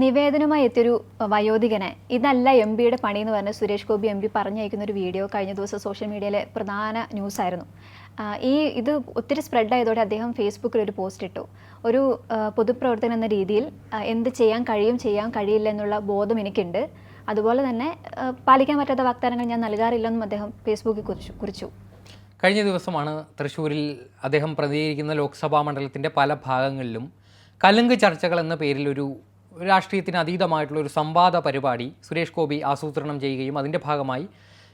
നിവേദനവുമായി എത്തിയൊരു വയോധികനെ. ഇതല്ല എം പിയുടെ പണി എന്ന് പറഞ്ഞ് സുരേഷ് ഗോപി എം പി പറഞ്ഞയക്കുന്ന ഒരു വീഡിയോ കഴിഞ്ഞ ദിവസം സോഷ്യൽ മീഡിയയിലെ പ്രധാന ന്യൂസ് ആയിരുന്നു ഈ ഇത് ഒത്തിരി സ്പ്രെഡ് ആയതോടെ അദ്ദേഹം ഫേസ്ബുക്കിൽ ഒരു പോസ്റ്റ് ഇട്ടു. ഒരു പൊതുപ്രവർത്തനം എന്ന രീതിയിൽ എന്ത് ചെയ്യാൻ കഴിയും ചെയ്യാൻ കഴിയില്ല എന്നുള്ള ബോധം എനിക്കുണ്ട്. അതുപോലെ തന്നെ പാലിക്കാൻ പറ്റാത്ത വാഗ്ദാനങ്ങൾ ഞാൻ നൽകാറില്ലെന്നും അദ്ദേഹം ഫേസ്ബുക്കിൽ കുറിച്ചു കുറിച്ചു. കഴിഞ്ഞ ദിവസമാണ് തൃശ്ശൂരിൽ അദ്ദേഹം പ്രതികരിക്കുന്ന ലോക്സഭാ മണ്ഡലത്തിന്റെ പല ഭാഗങ്ങളിലും കലുങ്ക് ചർച്ചകൾ എന്ന പേരിൽ ഒരു രാഷ്ട്രീയത്തിന് അതീതമായിട്ടുള്ള ഒരു സംവാദ പരിപാടി സുരേഷ് ഗോപി ആസൂത്രണം ചെയ്യുകയും അതിന്റെ ഭാഗമായി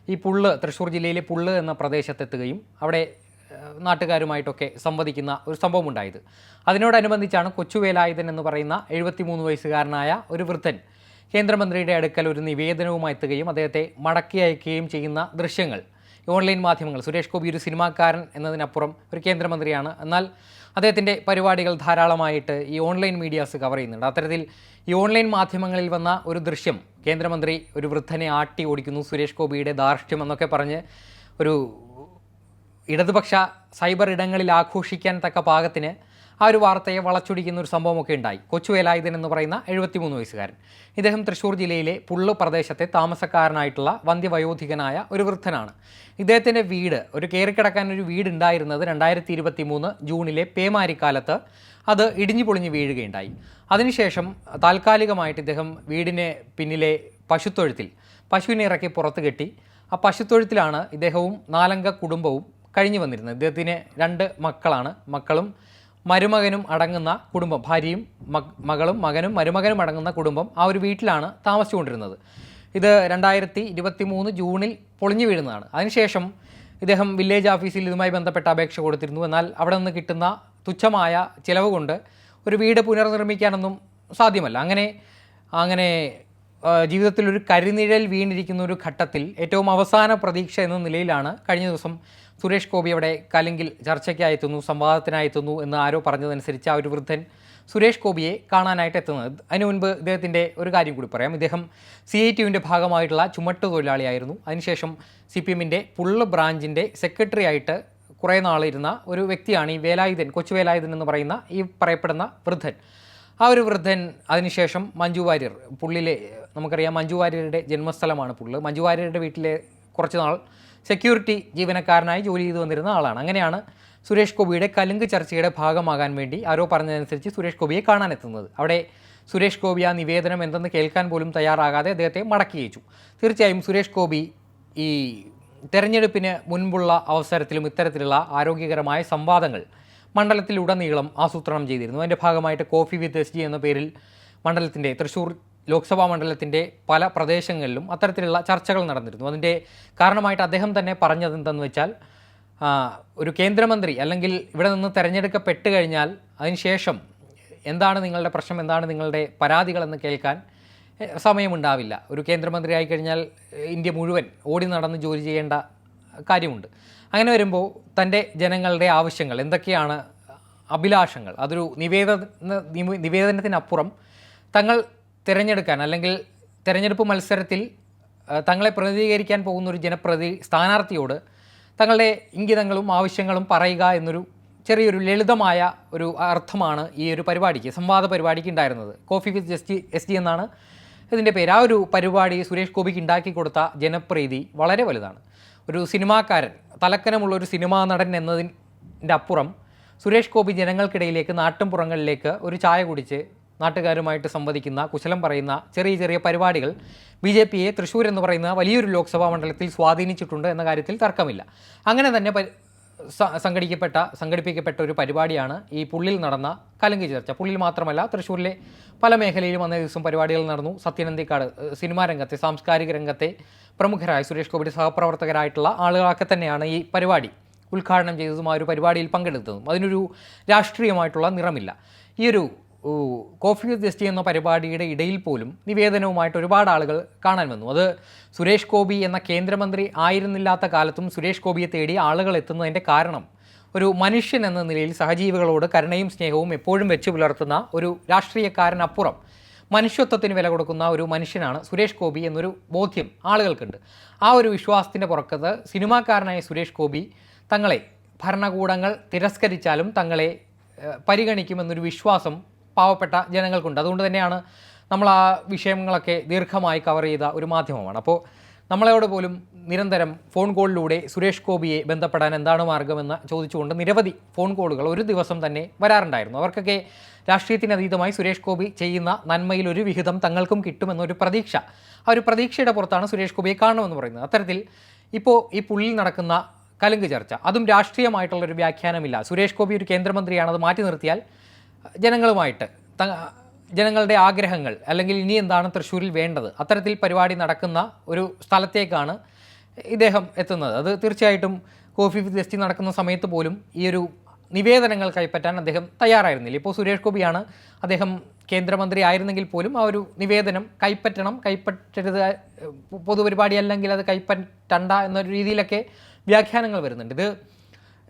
ഈ പുള്ള് തൃശ്ശൂർ ജില്ലയിലെ പുള്ള് എന്ന പ്രദേശത്തെത്തുകയും അവിടെ നാട്ടുകാരുമായിട്ടൊക്കെ സംവദിക്കുന്ന ഒരു സംഭവം ഉണ്ടായത് അതിനോടനുബന്ധിച്ചാണ് കൊച്ചുവേലായുധൻ എന്ന് പറയുന്ന എഴുപത്തിമൂന്ന് വയസ്സുകാരനായ ഒരു വൃദ്ധൻ കേന്ദ്രമന്ത്രിയുടെ അടുക്കൽ ഒരു നിവേദനവുമായി എത്തുകയും അദ്ദേഹത്തെ മടക്കി അയക്കുകയും ചെയ്യുന്ന ദൃശ്യങ്ങൾ ഓൺലൈൻ മാധ്യമങ്ങൾ. സുരേഷ് ഗോപി ഒരു സിനിമാക്കാരൻ എന്നതിനപ്പുറം ഒരു കേന്ദ്രമന്ത്രിയാണ്. എന്നാൽ അദ്ദേഹത്തിന്റെ പരിപാടികൾ ധാരാളമായിട്ട് ഈ ഓൺലൈൻ മീഡിയാസ് കവർ ചെയ്യുന്നുണ്ട്. അത്തരത്തിൽ ഈ ഓൺലൈൻ മാധ്യമങ്ങളിൽ വന്ന ഒരു ദൃശ്യം കേന്ദ്രമന്ത്രി ഒരു വൃദ്ധനെ ആട്ടി ഓടിക്കുന്നു സുരേഷ് ഗോപിയുടെ ധാർഷ്ട്യം എന്നൊക്കെ പറഞ്ഞ് ഒരു ഇടതുപക്ഷ സൈബർ ഇടങ്ങളിൽ ആഘോഷിക്കാൻ തക്ക പാകത്തിന് ആ ഒരു വാർത്തയെ വളച്ചൊടിക്കുന്ന ഒരു സംഭവമൊക്കെ ഉണ്ടായി. കൊച്ചുവേലായുധൻ എന്ന് പറയുന്ന എഴുപത്തിമൂന്ന് വയസ്സുകാരൻ. ഇദ്ദേഹം തൃശ്ശൂർ ജില്ലയിലെ പുള്ളു പ്രദേശത്തെ താമസക്കാരനായിട്ടുള്ള വന്ധ്യവയോധികനായ ഒരു വൃദ്ധനാണ്. ഇദ്ദേഹത്തിന്റെ വീട് ഒരു കയറിക്കിടക്കാൻ ഒരു വീട് ഉണ്ടായിരുന്നത് രണ്ടായിരത്തി ഇരുപത്തി മൂന്ന് ജൂണിലെ പേമാരിക്കാലത്ത് അത് ഇടിഞ്ഞു പൊളിഞ്ഞ് വീഴുകയുണ്ടായി. അതിനുശേഷം താൽക്കാലികമായിട്ട് ഇദ്ദേഹം വീടിന് പിന്നിലെ പശുത്തൊഴുത്തിൽ പശുവിനെ ഇറക്കി പുറത്ത് കെട്ടി. ആ പശുത്തൊഴുത്തിലാണ് ഇദ്ദേഹവും നാലംഗ കുടുംബവും കഴിഞ്ഞു വന്നിരുന്നത്. ഇദ്ദേഹത്തിന് രണ്ട് മക്കളാണ്. മക്കളും മരുമകനും അടങ്ങുന്ന കുടുംബം ഭാര്യയും മകളും മകനും മരുമകനും അടങ്ങുന്ന കുടുംബം ആ ഒരു വീട്ടിലാണ് താമസിച്ചുകൊണ്ടിരുന്നത്. ഇത് രണ്ടായിരത്തി ഇരുപത്തി മൂന്ന് ജൂണിൽ പൊളിഞ്ഞു വീഴുന്നതാണ്. അതിനുശേഷം ഇദ്ദേഹം വില്ലേജ് ഓഫീസിൽ ഇതുമായി ബന്ധപ്പെട്ട അപേക്ഷ കൊടുത്തിരുന്നു. എന്നാൽ അവിടെ നിന്ന് കിട്ടുന്ന തുച്ഛമായ ചിലവ് കൊണ്ട് ഒരു വീട് പുനർനിർമ്മിക്കാനൊന്നും സാധ്യമല്ല. അങ്ങനെ അങ്ങനെ ജീവിതത്തിൽ ഒരു കരിനിഴൽ വീണിരിക്കുന്ന ഒരു ഘട്ടത്തിൽ ഏറ്റവും അവസാന പ്രതീക്ഷ എന്ന നിലയിലാണ് കഴിഞ്ഞ ദിവസം സുരേഷ് ഗോപി അവിടെ കലിങ്കിൽ ചർച്ചയ്ക്കായി എത്തുന്നു സംവാദത്തിനായി എത്തുന്നു എന്ന് ആരോ പറഞ്ഞതനുസരിച്ച് ആ ഒരു വൃദ്ധൻ സുരേഷ് ഗോപിയെ കാണാനായിട്ട് എത്തുന്നത്. അതിനു മുൻപ് ഇദ്ദേഹത്തിന്റെ ഒരു കാര്യം കൂടി പറയാം. ഇദ്ദേഹം സി ഐ ടിയുവിന്റെ ഭാഗമായിട്ടുള്ള ചുമട്ട് തൊഴിലാളിയായിരുന്നു അതിനുശേഷം സി പി എമ്മിന്റെ പുള്ള് ബ്രാഞ്ചിന്റെ സെക്രട്ടറി ആയിട്ട് കുറേ നാളിരുന്ന ഒരു വ്യക്തിയാണ് ഈ വേലായുധൻ കൊച്ചു വേലായുധൻ എന്ന് പറയുന്ന ഈ പറയപ്പെടുന്ന വൃദ്ധൻ. ആ ഒരു വൃദ്ധൻ അതിനുശേഷം മഞ്ജു വാര്യർ പുള്ളിലെ നമുക്കറിയാം മഞ്ജു വാര്യരുടെ ജന്മസ്ഥലമാണ് പുള്ള്. മഞ്ജു വാര്യരുടെ വീട്ടിലെ കുറച്ച് നാൾ സെക്യൂരിറ്റി ജീവനക്കാരനായി ജോലി ചെയ്തു വന്നിരുന്ന ആളാണ്. അങ്ങനെയാണ് സുരേഷ് ഗോപിയുടെ കലുങ്ക് ചർച്ചയുടെ ഭാഗമാകാൻ വേണ്ടി ആരോ പറഞ്ഞതനുസരിച്ച് സുരേഷ് ഗോപിയെ കാണാനെത്തുന്നത് അവിടെ സുരേഷ് ഗോപി ആ നിവേദനം എന്തെന്ന് കേൾക്കാൻ പോലും തയ്യാറാകാതെ അദ്ദേഹത്തെ മടക്കി അയച്ചു. തീർച്ചയായും സുരേഷ് ഗോപി ഈ തെരഞ്ഞെടുപ്പിന് മുൻപുള്ള അവസരത്തിലും ഇത്തരത്തിലുള്ള ആരോഗ്യകരമായ സംവാദങ്ങൾ മണ്ഡലത്തിലുടനീളം ആസൂത്രണം ചെയ്തിരുന്നു. അതിന്റെ ഭാഗമായിട്ട് കോഫി വിത്ത് എസ് ജി എന്ന പേരിൽ മണ്ഡലത്തിന്റെ തൃശ്ശൂർ ലോക്സഭാ മണ്ഡലത്തിന്റെ പല പ്രദേശങ്ങളിലും അത്തരത്തിലുള്ള ചർച്ചകൾ നടന്നിരുന്നു. അതിന്റെ കാരണമായിട്ട് അദ്ദേഹം തന്നെ പറഞ്ഞത് എന്തെന്ന് വെച്ചാൽ ഒരു കേന്ദ്രമന്ത്രി അല്ലെങ്കിൽ ഇവിടെ നിന്ന് തിരഞ്ഞെടുക്കപ്പെട്ട് കഴിഞ്ഞാൽ അതിനുശേഷം എന്താണ് നിങ്ങളുടെ പ്രശ്നം എന്താണ് നിങ്ങളുടെ പരാതികളെന്ന് കേൾക്കാൻ സമയമുണ്ടാവില്ല. ഒരു കേന്ദ്രമന്ത്രി ആയിക്കഴിഞ്ഞാൽ ഇന്ത്യ മുഴുവൻ ഓടി നടന്ന് ജോലി ചെയ്യേണ്ട കാര്യമുണ്ട്. അങ്ങനെ വരുമ്പോൾ തന്റെ ജനങ്ങളുടെ ആവശ്യങ്ങൾ എന്തൊക്കെയാണ്? അഭിലാഷങ്ങൾ. അതൊരു നിവേദന നിവ- നിവേദനത്തിനപ്പുറം തങ്ങൾ തിരഞ്ഞെടുക്കാൻ അല്ലെങ്കിൽ തിരഞ്ഞെടുപ്പ് മത്സരത്തിൽ തങ്ങളെ പ്രതിനിധീകരിക്കാൻ പോകുന്ന ഒരു ജനപ്രതി സ്ഥാനാർത്ഥിയോട് തങ്ങളുടെ ഇംഗിതങ്ങളും ആവശ്യങ്ങളും പറയുക എന്നൊരു ചെറിയൊരു ലളിതമായ ഒരു അർത്ഥമാണ് ഈ ഒരു പരിപാടിക്ക് സംവാദ പരിപാടിക്ക് ഉണ്ടായിരുന്നത്. കോഫി വിത്ത് ജസ്റ്റി എസ് ഡി എന്നാണ് ഇതിന്റെ പേര്. ആ ഒരു പരിപാടി സുരേഷ് ഗോപിക്ക് ഉണ്ടാക്കി കൊടുത്ത ജനപ്രീതി വളരെ വലുതാണ്. ഒരു സിനിമാക്കാരൻ തലക്കനമുള്ള ഒരു സിനിമാ നടൻ എന്നതിന്റെ അപ്പുറം സുരേഷ് ഗോപി ജനങ്ങൾക്കിടയിലേക്ക് നാട്ടുംപുറങ്ങളിലേക്ക് ഒരു ചായ കുടിച്ച് നാട്ടുകാരുമായിട്ട് സംവദിക്കുന്ന കുശലം പറയുന്ന ചെറിയ ചെറിയ പരിപാടികൾ ബി ജെ പിയെ തൃശ്ശൂർ എന്ന് പറയുന്ന വലിയൊരു ലോക്സഭാ മണ്ഡലത്തിൽ സ്വാധീനിച്ചിട്ടുണ്ട് എന്ന കാര്യത്തിൽ തർക്കമില്ല. അങ്ങനെ തന്നെ സംഘടിക്കപ്പെട്ട സംഘടിപ്പിക്കപ്പെട്ട ഒരു പരിപാടിയാണ് ഈ പുള്ളിൽ നടന്ന കലങ്കി ചർച്ച. പുള്ളിൽ മാത്രമല്ല തൃശ്ശൂരിലെ പല മേഖലയിലും അന്നേ ദിവസം പരിപാടികൾ നടന്നു. സത്യനന്ദിക്കാട് സിനിമാ രംഗത്തെ സാംസ്കാരിക രംഗത്തെ പ്രമുഖരായ സുരേഷ് ഗോപിയുടെ സഹപ്രവർത്തകരായിട്ടുള്ള ആളുകളൊക്കെ തന്നെയാണ് ഈ പരിപാടി ഉദ്ഘാടനം ചെയ്തതും ആ ഒരു പരിപാടിയിൽ പങ്കെടുത്തതും. അതിനൊരു രാഷ്ട്രീയമായിട്ടുള്ള നിറമില്ല. ഈ ഒരു കോഫി വിത്ത് ജസ്റ്റി എന്ന പരിപാടിയുടെ ഇടയിൽ പോലും നിവേദനവുമായിട്ട് ഒരുപാട് ആളുകൾ കാണാൻ വന്നു. അത് സുരേഷ് ഗോപി എന്ന കേന്ദ്രമന്ത്രി ആയിരുന്നില്ലാത്ത കാലത്തും സുരേഷ് ഗോപിയെ തേടി ആളുകൾ എത്തുന്നതിന്റെ കാരണം ഒരു മനുഷ്യൻ എന്ന നിലയിൽ സഹജീവികളോട് കരുണയും സ്നേഹവും എപ്പോഴും വെച്ച് പുലർത്തുന്ന ഒരു രാഷ്ട്രീയക്കാരനപ്പുറം മനുഷ്യത്വത്തിന് വില കൊടുക്കുന്ന ഒരു മനുഷ്യനാണ് സുരേഷ് ഗോപി എന്നൊരു ബോധ്യം ആളുകൾക്കുണ്ട്. ആ ഒരു വിശ്വാസത്തിന്റെ പുറക്കത്ത് സിനിമാക്കാരനായ സുരേഷ് ഗോപി തങ്ങളെ ഭരണകൂടങ്ങൾ തിരസ്കരിച്ചാലും തങ്ങളെ പരിഗണിക്കുമെന്നൊരു വിശ്വാസം പാവപ്പെട്ട ജനങ്ങൾക്കുണ്ട്. അതുകൊണ്ട് തന്നെയാണ് നമ്മൾ ആ വിഷയങ്ങളൊക്കെ ദീർഘമായി കവർ ചെയ്ത ഒരു മാധ്യമമാണ്. അപ്പോൾ നമ്മളോട് പോലും നിരന്തരം ഫോൺ കോളിലൂടെ സുരേഷ് ഗോപിയെ ബന്ധപ്പെടാൻ എന്താണ് മാർഗമെന്ന് ചോദിച്ചുകൊണ്ട് നിരവധി ഫോൺ കോളുകൾ ഒരു ദിവസം തന്നെ വരാറുണ്ടായിരുന്നു. അവർക്കൊക്കെ രാഷ്ട്രീയത്തിന് അതീതമായി സുരേഷ് ഗോപി ചെയ്യുന്ന നന്മയിൽ ഒരു വിഹിതം തങ്ങൾക്കും കിട്ടുമെന്നൊരു പ്രതീക്ഷ. ആ ഒരു പ്രതീക്ഷയുടെ പുറത്താണ് സുരേഷ് ഗോപിയെ കാണണമെന്ന് പറയുന്നത്. അത്തരത്തിൽ ഇപ്പോൾ ഈ പുള്ളിൽ നടക്കുന്ന കലുങ്ക് ചർച്ച അതും രാഷ്ട്രീയമായിട്ടുള്ളൊരു വ്യാഖ്യാനമില്ല. സുരേഷ് ഗോപി ഒരു കേന്ദ്രമന്ത്രിയാണ് അത് മാറ്റി നിർത്തിയാൽ ജനങ്ങളുമായിട്ട് ജനങ്ങളുടെ ആഗ്രഹങ്ങൾ അല്ലെങ്കിൽ ഇനി എന്താണ് തൃശ്ശൂരിൽ വേണ്ടത് അത്തരത്തിൽ പരിപാടി നടക്കുന്ന ഒരു സ്ഥലത്തേക്കാണ് ഇദ്ദേഹം എത്തുന്നത്. അത് തീർച്ചയായിട്ടും കോഫി വിത്ത് ജസ്റ്റി നടക്കുന്ന സമയത്ത് പോലും ഈ ഒരു നിവേദനങ്ങൾ കൈപ്പറ്റാൻ അദ്ദേഹം തയ്യാറായിരുന്നില്ല. ഇപ്പോൾ സുരേഷ് ഗോപിയാണ് അദ്ദേഹം കേന്ദ്രമന്ത്രി ആയിരുന്നെങ്കിൽ പോലും ആ ഒരു നിവേദനം കൈപ്പറ്റണം കൈപ്പറ്റരുത് പൊതുപരിപാടി അല്ലെങ്കിൽ അത് കൈപ്പറ്റണ്ട എന്നൊരു രീതിയിലൊക്കെ വ്യാഖ്യാനങ്ങൾ വരുന്നുണ്ട്. ഇത്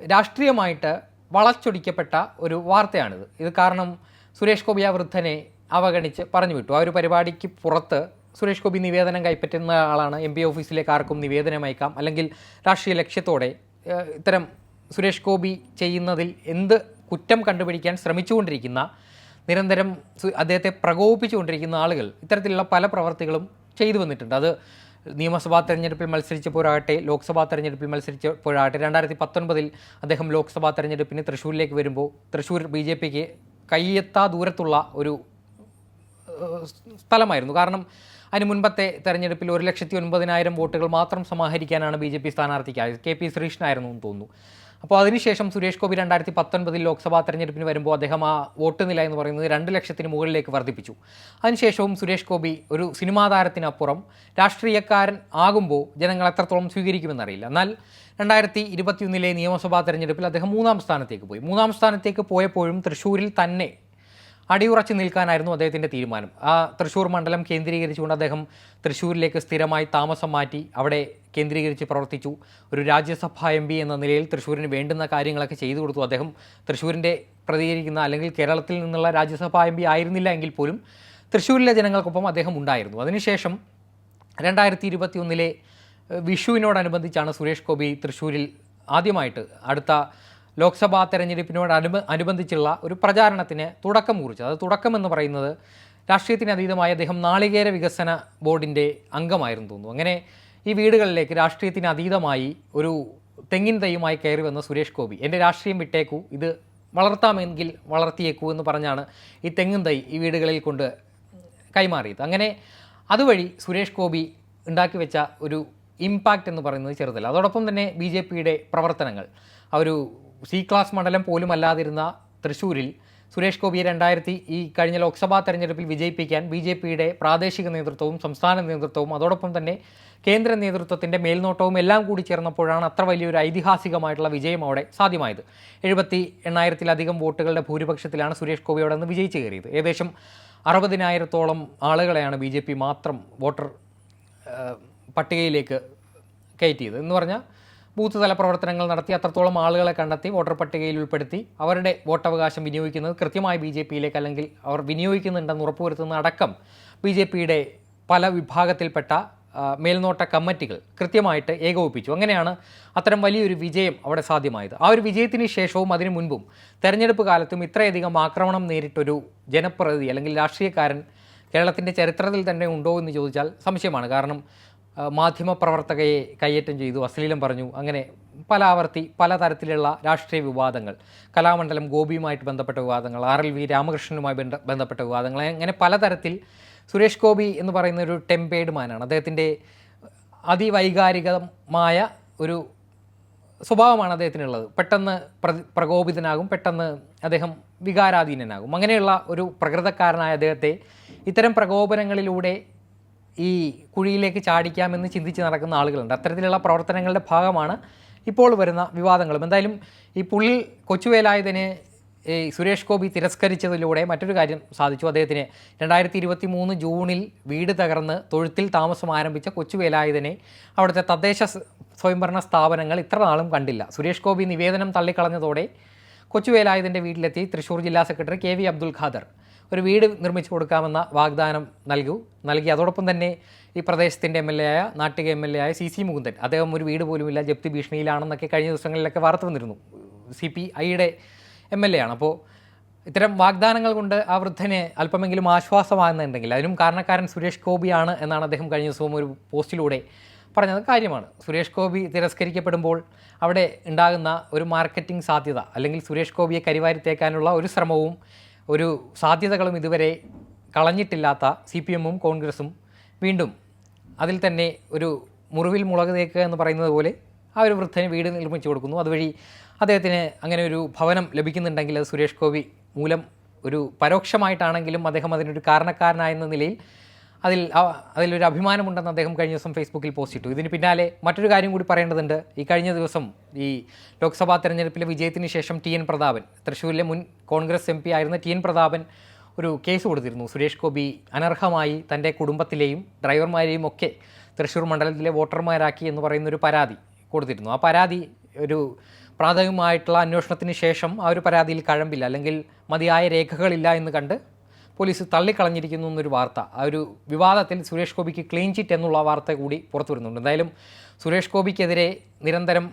രാഷ്ട്രീയമായിട്ട് വളച്ചൊടിക്കപ്പെട്ട ഒരു വാർത്തയാണിത്. ഇത് കാരണം സുരേഷ് ഗോപി ആ വൃദ്ധനെ അവഗണിച്ച് പറഞ്ഞു വിട്ടു ആ ഒരു പരിപാടിക്ക് പുറത്ത് സുരേഷ് ഗോപി നിവേദനം കൈപ്പറ്റുന്ന ആളാണ് എം പി ഓഫീസിലേക്ക് ആർക്കും നിവേദനം അയക്കാം. അല്ലെങ്കിൽ രാഷ്ട്രീയ ലക്ഷ്യത്തോടെ ഇത്തരം സുരേഷ് ഗോപി ചെയ്യുന്നതിൽ എന്ത് കുറ്റം കണ്ടുപിടിക്കാൻ ശ്രമിച്ചുകൊണ്ടിരിക്കുന്ന നിരന്തരം അദ്ദേഹത്തെ പ്രകോപിപ്പിച്ചുകൊണ്ടിരിക്കുന്ന ആളുകൾ ഇത്തരത്തിലുള്ള പല പ്രവർത്തികളും ചെയ്തു വന്നിട്ടുണ്ട്. അത് നിയമസഭാ തെരഞ്ഞെടുപ്പിൽ മത്സരിച്ചപ്പോഴാകട്ടെ ലോക്സഭാ തെരഞ്ഞെടുപ്പിൽ മത്സരിച്ചപ്പോഴാകട്ടെ രണ്ടായിരത്തി പത്തൊൻപതിൽ അദ്ദേഹം ലോക്സഭാ തെരഞ്ഞെടുപ്പിന് തൃശ്ശൂരിലേക്ക് വരുമ്പോൾ തൃശ്ശൂർ ബി ജെ പിക്ക് കയ്യെത്താ ദൂരത്തുള്ള ഒരു സ്ഥലമായിരുന്നു. കാരണം അതിന് മുൻപത്തെ തെരഞ്ഞെടുപ്പിൽ ഒരു ലക്ഷത്തി ഒൻപതിനായിരം വോട്ടുകൾ മാത്രം സമാഹരിക്കാനാണ് ബി ജെ പി സ്ഥാനാർത്ഥിക്കായത്. കെ പി ശ്രീകൃഷ്ണനായിരുന്നു എന്ന് തോന്നുന്നു. അപ്പോൾ അതിനുശേഷം സുരേഷ് ഗോപി രണ്ടായിരത്തി പത്തൊൻപതിൽ ലോക്സഭാ തെരഞ്ഞെടുപ്പിന് വരുമ്പോൾ അദ്ദേഹം ആ വോട്ട് നില എന്ന് പറയുന്നത് രണ്ട് ലക്ഷത്തിന് മുകളിലേക്ക് വർദ്ധിപ്പിച്ചു. അതിനുശേഷവും സുരേഷ് ഗോപി ഒരു സിനിമാ താരത്തിനപ്പുറം രാഷ്ട്രീയക്കാരൻ ആകുമ്പോൾ ജനങ്ങൾ എത്രത്തോളം സ്വീകരിക്കുമെന്നറിയില്ല. എന്നാൽ രണ്ടായിരത്തി ഇരുപത്തിയൊന്നിലെ നിയമസഭാ തെരഞ്ഞെടുപ്പിൽ അദ്ദേഹം മൂന്നാം സ്ഥാനത്തേക്ക് പോയി. മൂന്നാം സ്ഥാനത്തേക്ക് പോയപ്പോഴും തൃശ്ശൂരിൽ തന്നെ അടിയുറച്ച് നിൽക്കാനായിരുന്നു അദ്ദേഹത്തിന്റെ തീരുമാനം. ആ തൃശ്ശൂർ മണ്ഡലം കേന്ദ്രീകരിച്ചുകൊണ്ട് അദ്ദേഹം തൃശ്ശൂരിലേക്ക് സ്ഥിരമായി താമസം മാറ്റി അവിടെ കേന്ദ്രീകരിച്ച് പ്രവർത്തിച്ചു. ഒരു രാജ്യസഭാ എം എന്ന നിലയിൽ തൃശ്ശൂരിന് വേണ്ടുന്ന കാര്യങ്ങളൊക്കെ ചെയ്തു കൊടുത്തു. അദ്ദേഹം തൃശ്ശൂരിന്റെ പ്രതികരിക്കുന്ന അല്ലെങ്കിൽ കേരളത്തിൽ നിന്നുള്ള രാജ്യസഭാ എം ആയിരുന്നില്ല എങ്കിൽ പോലും തൃശ്ശൂരിലെ ജനങ്ങൾക്കൊപ്പം അദ്ദേഹം ഉണ്ടായിരുന്നു. അതിനുശേഷം രണ്ടായിരത്തി ഇരുപത്തി ഒന്നിലെ വിഷുവിനോടനുബന്ധിച്ചാണ് സുരേഷ് ഗോപി തൃശ്ശൂരിൽ ആദ്യമായിട്ട് അടുത്ത ലോക്സഭാ തെരഞ്ഞെടുപ്പിനോട് അനുബ അനുബന്ധിച്ചുള്ള ഒരു പ്രചാരണത്തിന് തുടക്കം കുറിച്ചു അത് തുടക്കം എന്ന് പറയുന്നത് രാഷ്ട്രീയത്തിന് അതീതമായ അദ്ദേഹം നാളികേര വികസന ബോർഡിന്റെ അംഗമായിരുന്നു തോന്നുന്നു. അങ്ങനെ ഈ വീടുകളിലേക്ക് രാഷ്ട്രീയത്തിന് അതീതമായി ഒരു തെങ്ങിൻ തൈയുമായി കയറി വന്ന സുരേഷ് ഗോപി എന്റെ രാഷ്ട്രീയം വിട്ടേക്കൂ ഇത് വളർത്താമെങ്കിൽ വളർത്തിയേക്കൂ എന്ന് പറഞ്ഞാണ് ഈ തെങ്ങിൻ തൈ ഈ വീടുകളിൽ കൊണ്ട് കൈമാറിയത്. അങ്ങനെ അതുവഴി സുരേഷ് ഗോപി ഉണ്ടാക്കി വെച്ച ഒരു ഇമ്പാക്റ്റ് എന്ന് പറയുന്നത് ചെറുതല്ല. അതോടൊപ്പം തന്നെ ബി ജെ പിയുടെ പ്രവർത്തനങ്ങൾ ആ ഒരു സി ക്ലാസ് മണ്ഡലം പോലും അല്ലാതിരുന്ന തൃശ്ശൂരിൽ സുരേഷ് ഗോപിയെ രണ്ടായിരത്തി ഈ കഴിഞ്ഞ ലോക്സഭാ തെരഞ്ഞെടുപ്പിൽ വിജയിപ്പിക്കാൻ ബി ജെ പിയുടെ പ്രാദേശിക നേതൃത്വവും സംസ്ഥാന നേതൃത്വവും അതോടൊപ്പം തന്നെ കേന്ദ്ര നേതൃത്വത്തിന്റെ മേൽനോട്ടവും എല്ലാം കൂടി ചേർന്നപ്പോഴാണ് അത്ര വലിയൊരു ഐതിഹാസികമായിട്ടുള്ള വിജയം അവിടെ സാധ്യമായത്. എഴുപത്തി എണ്ണായിരത്തിലധികം വോട്ടുകളുടെ ഭൂരിപക്ഷത്തിലാണ് സുരേഷ് ഗോപി അവിടെ നിന്ന് വിജയിച്ച് കയറിയത്. ഏകദേശം അറുപതിനായിരത്തോളം ആളുകളെയാണ് ബി മാത്രം വോട്ടർ പട്ടികയിലേക്ക് കയറ്റിയത്. എന്ന് പറഞ്ഞാൽ ബൂത്ത് തല പ്രവർത്തനങ്ങൾ നടത്തി അത്രത്തോളം ആളുകളെ കണ്ടെത്തി വോട്ടർ പട്ടികയിൽ ഉൾപ്പെടുത്തി അവരുടെ വോട്ടവകാശം വിനിയോഗിക്കുന്നത് കൃത്യമായി ബി ജെ പിയിലേക്ക് അല്ലെങ്കിൽ അവർ വിനിയോഗിക്കുന്നുണ്ടെന്ന് ഉറപ്പുവരുത്തുന്ന അടക്കം ബി ജെ പിയുടെ പല വിഭാഗത്തിൽപ്പെട്ട മേൽനോട്ട കമ്മിറ്റികൾ കൃത്യമായിട്ട് ഏകോപിപ്പിച്ചു. അങ്ങനെയാണ് അത്തരം വലിയൊരു വിജയം അവിടെ സാധ്യമായത്. ആ ഒരു വിജയത്തിന് ശേഷവും അതിനു മുൻപും തെരഞ്ഞെടുപ്പ് കാലത്തും ഇത്രയധികം ആക്രമണം നേരിട്ടൊരു ജനപ്രതിനിധി അല്ലെങ്കിൽ രാഷ്ട്രീയക്കാരൻ കേരളത്തിന്റെ ചരിത്രത്തിൽ തന്നെ ഉണ്ടോ എന്ന് ചോദിച്ചാൽ സംശയമാണ്. കാരണം മാധ്യമപ്രവർത്തകയെ കയ്യേറ്റം ചെയ്തു അശ്ലീലം പറഞ്ഞു അങ്ങനെ പല ആവർത്തി പലതരത്തിലുള്ള രാഷ്ട്രീയ വിവാദങ്ങൾ. കലാമണ്ഡലം ഗോപിയുമായിട്ട് ബന്ധപ്പെട്ട വിവാദങ്ങൾ ആർ എൽ വി രാമകൃഷ്ണനുമായി ബന്ധ- ബന്ധപ്പെട്ട വിവാദങ്ങൾ അങ്ങനെ പലതരത്തിൽ സുരേഷ് ഗോപി എന്ന് പറയുന്ന ഒരു ടെമ്പേഡ് മാനാണ് അദ്ദേഹത്തിന്റെ അതിവൈകാരികമായ ഒരു സ്വഭാവമാണ് അദ്ദേഹത്തിനുള്ളത്. പെട്ടെന്ന് പ്ര പ്രകോപിതനാകും പെട്ടെന്ന് അദ്ദേഹം വികാരാധീനനാകും. അങ്ങനെയുള്ള ഒരു പ്രകൃതക്കാരനായ അദ്ദേഹത്തെ ഇത്തരം പ്രകോപനങ്ങളിലൂടെ ഈ കുഴിയിലേക്ക് ചാടിക്കാമെന്ന് ചിന്തിച്ച് നടക്കുന്ന ആളുകളുണ്ട്. അത്തരത്തിലുള്ള പ്രവർത്തനങ്ങളുടെ ഭാഗമാണ് ഇപ്പോൾ വരുന്ന വിവാദങ്ങളും. എന്തായാലും ഈ പുള്ളി കൊച്ചുവേലായതിനെ ഈ സുരേഷ് ഗോപി തിരസ്കരിച്ചതിലൂടെ മറ്റൊരു കാര്യം സാധിച്ചു. അദ്ദേഹത്തിന് രണ്ടായിരത്തി ഇരുപത്തി മൂന്ന് ജൂണിൽ വീട് തകർന്ന് തൊഴുത്തിൽ താമസം ആരംഭിച്ച കൊച്ചുവേലായുധനെ അവിടുത്തെ തദ്ദേശ സ്വയംഭരണ സ്ഥാപനങ്ങൾ ഇത്ര നാളും കണ്ടില്ല. സുരേഷ് ഗോപി നിവേദനം തള്ളിക്കളഞ്ഞതോടെ കൊച്ചുവേലായുധന്റെ വീട്ടിലെത്തി തൃശ്ശൂർ ജില്ലാ secretary K V Abdul Khader. ഒരു വീട് നിർമ്മിച്ചു കൊടുക്കാമെന്ന വാഗ്ദാനം നൽകൂ. നൽകി അതോടൊപ്പം തന്നെ ഈ പ്രദേശത്തിന്റെ എം എൽ എ ആയ നാട്ടിക എം എൽ എ ആയ സി സി മുകുന്ദൻ. അദ്ദേഹം ഒരു വീട് പോലുമില്ല ജപ്തി ഭീഷണിയിലാണെന്നൊക്കെ കഴിഞ്ഞ ദിവസങ്ങളിലൊക്കെ വാർത്ത വന്നിരുന്നു. സി പി ഐയുടെ എം എൽ എ ആണ്. അപ്പോൾ ഇത്തരം വാഗ്ദാനങ്ങൾ കൊണ്ട് ആ വൃദ്ധന് അല്പമെങ്കിലും ആശ്വാസമാകുന്നുണ്ടെങ്കിൽ അതിനും കാരണക്കാരൻ സുരേഷ് ഗോപിയാണ് എന്നാണ് അദ്ദേഹം കഴിഞ്ഞ ദിവസവും ഒരു പോസ്റ്റിലൂടെ പറഞ്ഞത്. കാര്യമാണ്. സുരേഷ് ഗോപി തിരസ്കരിക്കപ്പെടുമ്പോൾ അവിടെ ഉണ്ടാകുന്ന ഒരു മാർക്കറ്റിംഗ് സാധ്യത അല്ലെങ്കിൽ സുരേഷ് ഗോപിയെ കരിവാരി തേക്കാനുള്ള ഒരു ശ്രമവും ഒരു സാധ്യതകളും ഇതുവരെ കളഞ്ഞിട്ടില്ലാത്ത സി പി എമ്മും കോൺഗ്രസും വീണ്ടും അതിൽ തന്നെ ഒരു മുറിവിൽ മുളക് തേക്കുക എന്ന് പറയുന്നത് പോലെ ആ ഒരു വൃദ്ധന് വീട് നിർമ്മിച്ചു കൊടുക്കുന്നു. അതുവഴി അദ്ദേഹത്തിന് അങ്ങനെ ഒരു ഭവനം ലഭിക്കുന്നുണ്ടെങ്കിൽ അത് സുരേഷ് ഗോപി മൂലം ഒരു പരോക്ഷമായിട്ടാണെങ്കിലും അദ്ദേഹം അതിനൊരു കാരണക്കാരനായെന്ന നിലയിൽ അതിൽ അതിലൊരു അഭിമാനമുണ്ടെന്ന് അദ്ദേഹം കഴിഞ്ഞ ദിവസം ഫേസ്ബുക്കിൽ പോസ്റ്റ് ഇട്ടു. ഇതിന് പിന്നാലെ മറ്റൊരു കാര്യം കൂടി പറയേണ്ടതുണ്ട്. ഈ കഴിഞ്ഞ ദിവസം ഈ ലോക്സഭാ തെരഞ്ഞെടുപ്പിലെ വിജയത്തിന് ശേഷം ടി എൻ പ്രതാപൻ തൃശ്ശൂരിലെ മുൻ കോൺഗ്രസ് എം പി ആയിരുന്ന ടി എൻ പ്രതാപൻ ഒരു കേസ് കൊടുത്തിരുന്നു. സുരേഷ് ഗോപി അനർഹമായി തന്റെ കുടുംബത്തിലെയും ഡ്രൈവർമാരെയും ഒക്കെ തൃശ്ശൂർ മണ്ഡലത്തിലെ വോട്ടർമാരാക്കി എന്ന് പറയുന്ന ഒരു പരാതി കൊടുത്തിരുന്നു. ആ പരാതി ഒരു പ്രാഥമികമായിട്ടുള്ള അന്വേഷണത്തിന് ശേഷം ആ ഒരു പരാതിയിൽ കഴമ്പില്ല. അല്ലെങ്കിൽ മതിയായ രേഖകളില്ല എന്ന് കണ്ട് പോലീസ് തള്ളിക്കളഞ്ഞിരിക്കുന്നു എന്നൊരു വാർത്ത. ആ ഒരു വിവാദത്തിൽ സുരേഷ് ഗോപിക്ക് ക്ലീൻ ചിറ്റ് എന്നുള്ള വാർത്ത കൂടി പുറത്തു വരുന്നുണ്ട്. എന്തായാലും സുരേഷ് ഗോപിക്കെതിരെ നിരന്തരം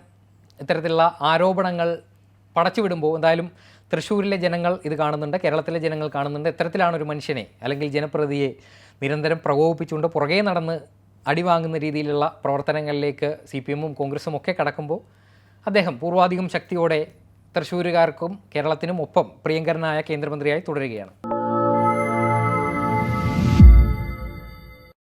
ഇത്തരത്തിലുള്ള ആരോപണങ്ങൾ പടച്ചുവിടുമ്പോൾ എന്തായാലും തൃശ്ശൂരിലെ ജനങ്ങൾ ഇത് കാണുന്നുണ്ട് കേരളത്തിലെ ജനങ്ങൾ കാണുന്നുണ്ട്. ഇത്തരത്തിലാണ് ഒരു മനുഷ്യനെ അല്ലെങ്കിൽ ജനപ്രതിയെ നിരന്തരം പ്രകോപിപ്പിച്ചുകൊണ്ട് പുറകെ നടന്ന് അടിവാങ്ങുന്ന രീതിയിലുള്ള പ്രവർത്തനങ്ങളിലേക്ക് സി പി എമ്മും കോൺഗ്രസും ഒക്കെ കടക്കുമ്പോൾ അദ്ദേഹം പൂർവാധികം ശക്തിയോടെ തൃശ്ശൂരുകാർക്കും കേരളത്തിനും ഒപ്പം പ്രിയങ്കരനായ കേന്ദ്രമന്ത്രിയായി തുടരുകയാണ്.